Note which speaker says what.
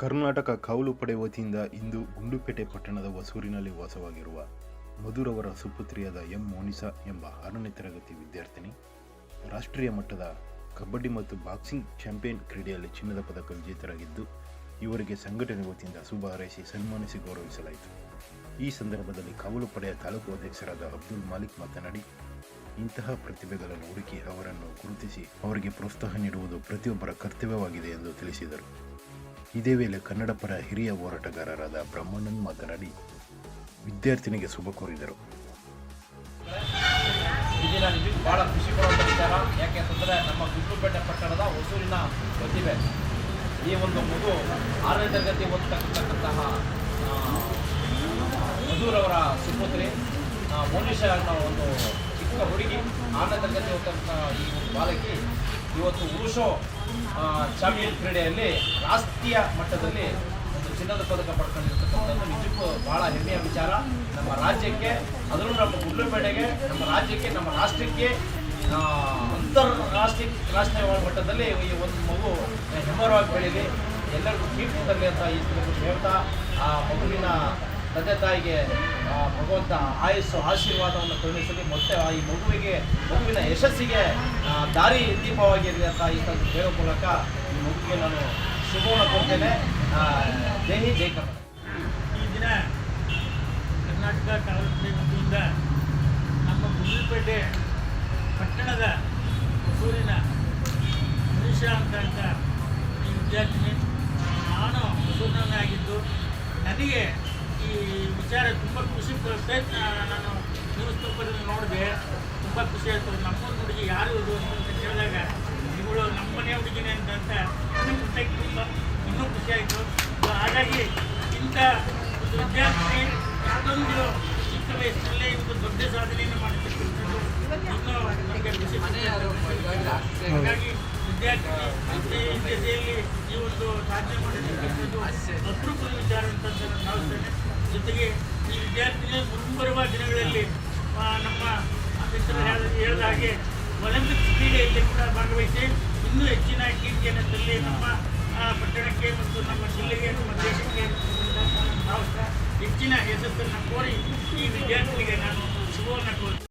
Speaker 1: ಕರ್ನಾಟಕ ಕಾವಲು ಪಡೆ ವತಿಯಿಂದ ಇಂದು ಗುಂಡುಪೇಟೆ ಪಟ್ಟಣದ ಹೊಸೂರಿನಲ್ಲಿ ವಾಸವಾಗಿರುವ ಮಧುರವರ ಸುಪುತ್ರಿಯಾದ ಎಂ ಮೋನಿಸಾ ಎಂಬ ಆರನೇ ತರಗತಿ ವಿದ್ಯಾರ್ಥಿನಿ, ರಾಷ್ಟ್ರೀಯ ಮಟ್ಟದ ಕಬಡ್ಡಿ ಮತ್ತು ಬಾಕ್ಸಿಂಗ್ ಚಾಂಪಿಯನ್ ಕ್ರೀಡೆಯಲ್ಲಿ ಚಿನ್ನದ ಪದಕ ವಿಜೇತರಾಗಿದ್ದು, ಇವರಿಗೆ ಸಂಘಟನೆ ವತಿಯಿಂದ ಶುಭ ಹಾರೈಸಿ ಸನ್ಮಾನಿಸಿ ಗೌರವಿಸಲಾಯಿತು. ಈ ಸಂದರ್ಭದಲ್ಲಿ ಕಾವಲು ಪಡೆಯ ತಾಲೂಕು ಅಧ್ಯಕ್ಷರಾದ ಅಬ್ದುಲ್ ಮಾಲಿಕ್ ಮಾತನಾಡಿ, ಇಂತಹ ಪ್ರತಿಭೆಗಳನ್ನು ಹುಡುಕಿ ಅವರನ್ನು ಗುರುತಿಸಿ ಅವರಿಗೆ ಪ್ರೋತ್ಸಾಹ ನೀಡುವುದು ಪ್ರತಿಯೊಬ್ಬರ ಕರ್ತವ್ಯವಾಗಿದೆ ಎಂದು ತಿಳಿಸಿದರು. ಇದೇ ವೇಳೆ ಕನ್ನಡ ಪರ ಹಿರಿಯ ಹೋರಾಟಗಾರರಾದ ಬ್ರಹ್ಮಣ್ಣನ್ ಮಾತನಾಡಿ ವಿದ್ಯಾರ್ಥಿನಿಗೆ ಶುಭ ಕೋರಿದರು.
Speaker 2: ಇದು ಭಾಳ ಖುಷಿ ಕೊಡುವಂಥ ವಿಚಾರ. ಯಾಕೆ ಅಂತಂದರೆ ನಮ್ಮ ಗುಂಡ್ಲುಪೇಟೆ ಪಟ್ಟಣದ ಹೊಸೂರಿನ ಪ್ರತಿಭೆ. ಈ ಒಂದು ಮಗು ಆರನೇ ತರಗತಿ ಓದ್ತಕ್ಕಂತಹ ಮಧುರವರ ಸುಪುತ್ರಿ ಆ, ಅನ್ನೋ ಒಂದು ಚಿಕ್ಕ ಹುಡುಗಿ ಆರನೇ ಈ ಒಂದು ಬಾಲಕಿ ಇವತ್ತು ಉರುಷೋ ಚಾಂಪಿಯನ್ ಕ್ರೀಡೆಯಲ್ಲಿ ರಾಷ್ಟ್ರೀಯ ಮಟ್ಟದಲ್ಲಿ ಒಂದು ಚಿನ್ನದ ಪದಕ ಪಡ್ಕೊಂಡಿರ್ತಕ್ಕಂಥದ್ದು. ನಿಜಕ್ಕೂ ಬಹಳ ಹೆಮ್ಮೆಯ ವಿಚಾರ. ನಮ್ಮ ರಾಜ್ಯಕ್ಕೆ ಅದರಲ್ಲೂ ನಮ್ಮ ಗುಂಡ್ಲುಪೇಟೆಗೆ, ನಮ್ಮ ರಾಜ್ಯಕ್ಕೆ, ನಮ್ಮ ರಾಷ್ಟ್ರಕ್ಕೆ ಅಂತರ್ ಅಂತಾರಾಷ್ಟ್ರೀಯ ರಾಷ್ಟ್ರೀಯ ಮಟ್ಟದಲ್ಲಿ ಈ ಒಂದು ಮಗು ಹೆಮ್ಮರವಾಗಿ ಬೆಳೀಲಿ ಎಲ್ಲರಿಗೂ ಕೀರ್ತಿ ತರಲಿ ಅಂತ ಈ ಹೇಳ್ತಾ ಆ ಮಗುವಿನ ತಂದೆ ತಾಯಿಗೆ ಭಗವಂತ ಆಯಸ್ಸು, ಆಶೀರ್ವಾದವನ್ನು ಕರುಣಿಸಲಿ. ಮತ್ತೆ ಆ ಈ ಮಗುವಿಗೆ, ಮಗುವಿನ ಯಶಸ್ಸಿಗೆ ದಾರಿ ದೀಪವಾಗಿರಲಿ ಅಂತ ಈ ಹೇಳೋ ಮೂಲಕ ಈ ಮಗುವಿಗೆ ನಾನು ಶುಭವನ್ನು ಕೊಡ್ತೇನೆ ದೇಹಿ ಜೈ
Speaker 3: ಈ ದಿನ ಕರ್ನಾಟಕ ಕಾಂಗ್ರೆಸ್ ನಮ್ಮ ಗುಂಡ್ಲುಪೇಟೆ ಪಟ್ಟಣದ ಸೂರಿನ ಮನುಷ್ಯ ಅಂತ ಈ ವಿದ್ಯಾರ್ಥಿನಿ ನಾನು ಹೊಸೂರಿನವನೇ ಆಗಿದ್ದು ನನಗೆ ಖುಷಿ ನಾನು ನ್ಯೂಸ್ ಪೇಪರ್ನ ನೋಡಿದೆ. ತುಂಬ ಖುಷಿ ಆಯಿತು. ನಮ್ಮೂರು ಹುಡುಗಿ ಯಾರು ಇದು ಅಂತ ಕೇಳಿದಾಗ ಇವಳು ನಮ್ಮನೆ ಹುಡುಗಿನೇ ಅಂತ ಗೊತ್ತಾಯ್ತು ತುಂಬ. ಇನ್ನೂ ಖುಷಿ ಆಯಿತು. ಹಾಗಾಗಿ ಇಂಥ ಒಂದು ವಿದ್ಯಾರ್ಥಿ ಯಾವುದೊಂದು ಚಿಕ್ಕ ವಯಸ್ಸಿನಲ್ಲೇ ಒಂದು ದೊಡ್ಡ ಸಾಧನೆಯನ್ನು ಮಾಡಿರ್ತಕ್ಕಂಥದ್ದು ಇನ್ನೂ ನಮಗೆ ಖುಷಿ ಹಾಗಾಗಿ ವಿದ್ಯಾರ್ಥಿ ವಿದ್ಯೆ ವಿದ್ಯೆಯಲ್ಲಿ ಈ ಒಂದು ಸಾಧನೆ ಮಾಡಿರ್ತಕ್ಕಂಥದ್ದು ಅಪರೂಪದ ವಿಚಾರ ಅಂತ ನಾನು ಭಾವಿಸ್ತೇನೆ. ಜೊತೆಗೆ ಈ ವಿದ್ಯಾರ್ಥಿಗಳು ಮುಂಬರುವ ದಿನಗಳಲ್ಲಿ ನಮ್ಮ ಅಧ್ಯಕ್ಷರು ಹೇಳಿದ ಹಾಗೆ ಒಲಿಂಪಿಕ್ಸ್ ಕ್ರೀಡೆಯಲ್ಲಿ ಕೂಡ ಭಾಗವಹಿಸಿ ಇನ್ನೂ ಹೆಚ್ಚಿನ ಕೀರ್ತಿಯನ್ನು ತರಲಿ ನಮ್ಮ ಪಟ್ಟಣಕ್ಕೆ ಮತ್ತು ನಮ್ಮ ಜಿಲ್ಲೆಗೆ ನಮ್ಮ ದೇಶಕ್ಕೆ ಹೆಚ್ಚಿನ ಯಶಸ್ಸನ್ನು ಕೋರಿ ಈ ವಿದ್ಯಾರ್ಥಿಗಳಿಗೆ ನಾನು ಶುಭವನ್ನು ಕೋರಿ